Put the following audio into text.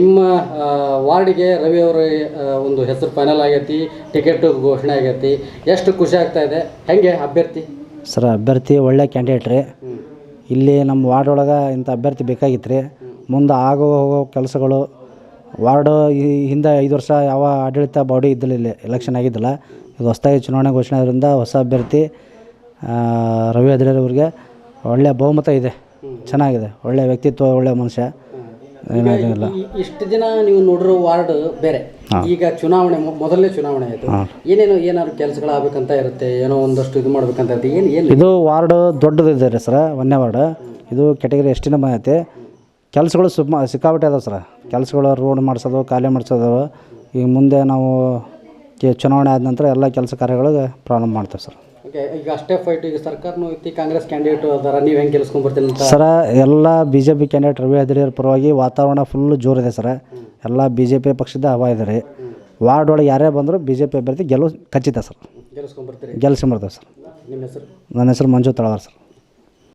ನಿಮ್ಮ ವಾರ್ಡ್ಗೆ ರವಿ ಅವರ ಒಂದು ಹೆಸರು ಫೈನಲ್ ಆಗೈತಿ ಟಿಕೆಟ್ ಘೋಷಣೆ ಆಗೈತಿ ಎಷ್ಟು ಖುಷಿ ಆಗ್ತಾ ಇದೆ? ಹೆಂಗೆ ಅಭ್ಯರ್ಥಿ? ಸರ್ ಅಭ್ಯರ್ಥಿ ಒಳ್ಳೆ ಕ್ಯಾಂಡಿಡೇಟ್ ರೀ. ಇಲ್ಲಿ ನಮ್ಮ ವಾರ್ಡ್ ಒಳಗೆ ಇಂಥ ಅಭ್ಯರ್ಥಿ ಬೇಕಾಗಿತ್ತು ರೀ. ಮುಂದೆ ಆಗೋ ಹೋಗೋ ಕೆಲಸಗಳು ವಾರ್ಡು ಈ ಹಿಂದೆ ಐದು ವರ್ಷ ಯಾವ ಆಡಳಿತ ಬಾಡಿ ಇದ್ದಿಲ್ಲ ಇಲ್ಲಿ ಎಲೆಕ್ಷನ್ ಆಗಿದ್ದಿಲ್ಲ. ಇದು ಹೊಸದಾಗಿ ಚುನಾವಣೆ ಘೋಷಣೆ ಆದ್ರಿಂದ ಹೊಸ ಅಭ್ಯರ್ಥಿ ರವಿ ಅದ್ರವ್ರಿಗೆ ಒಳ್ಳೆಯ ಬಹುಮತ ಇದೆ. ಚೆನ್ನಾಗಿದೆ ಒಳ್ಳೆಯ ವ್ಯಕ್ತಿತ್ವ ಒಳ್ಳೆಯ ಮನುಷ್ಯ. ಏನಾಗಿಲ್ಲ ಇಷ್ಟು ದಿನ ನೀವು ನೋಡಿರೋ ವಾರ್ಡ್ ಬೇರೆ. ಈಗ ಚುನಾವಣೆ ಮೊದಲನೇ ಚುನಾವಣೆ ಆಯಿತು. ಏನೇನು ಏನಾದ್ರು ಕೆಲಸಗಳಾಗಬೇಕಂತ ಇರುತ್ತೆ ಏನೋ ಒಂದಷ್ಟು ಇದು ಮಾಡ್ಬೇಕಂತ ಇರುತ್ತೆ ಏನು ಏನು ಇದು ವಾರ್ಡ್ ದೊಡ್ಡದಿದೆ ರೀ ಸರ ಒಂದನೇ ವಾರ್ಡ್. ಇದು ಕೆಟಗರಿ ಎಷ್ಟಿನ ಐತೆ ಕೆಲಸಗಳು ಸುಮ್ಮ ಸಿಕ್ಕಾಪಟ್ಟೆ ಅದಾವೆ ಸರ. ಕೆಲಸಗಳು ರೋಡ್ ಮಾಡಿಸೋದು ಖಾಲಿ ಮಾಡಿಸೋದು. ಈಗ ಮುಂದೆ ನಾವು ಕೆ- ಚುನಾವಣೆ ಆದ ನಂತರ ಎಲ್ಲ ಕೆಲಸ ಕಾರ್ಯಗಳಿಗೆ ಪ್ರಾರಂಭ ಮಾಡ್ತೇವೆ ಸರ್. ಓಕೆ ಈಗ ಅಷ್ಟೇ ಫೈಟ್ ಈಗ ಸರ್ಕಾರನೂ ಐತಿ ಕಾಂಗ್ರೆಸ್ ಕ್ಯಾಂಡಿಡೇಟ್ ಅದಾರ ನೀವು ಹೆಂಗೆ ಗೆಲ್ಸ್ಕೊಂಡ್ ಬರ್ತೀನಿ ಅಂತ? ಸರ ಎಲ್ಲ B J P candidate Ravi ಹದಿರಿಯರ ಪರವಾಗಿ ವಾತಾವರಣ ಫುಲ್ ಜೋರಿದೆ ಸರ್. ಎಲ್ಲ ಬಿ ಜೆ ಪಿ ಪಕ್ಷದ ಹವಾ ಇದೆ ರೀ. ವಾರ್ಡ್ ಒಳಗೆ ಯಾರೇ ಬಂದರೂ ಬಿ ಜೆ ಪಿ ಅಭ್ಯರ್ಥಿ ಗೆಲುವು ಖಚಿತ ಸರ್. ಗೆಲ್ಸ್ಕೊಂಡ್ಬರ್ತೀರಿ ಗೆಲ್ಸಿ ಬರ್ತೇವೆ ಸರ್. ನಿಮ್ಮ ಹೆಸರು? ನನ್ನ ಹೆಸರು ಮಂಜು ತಳವಾರ್ ಸರ್.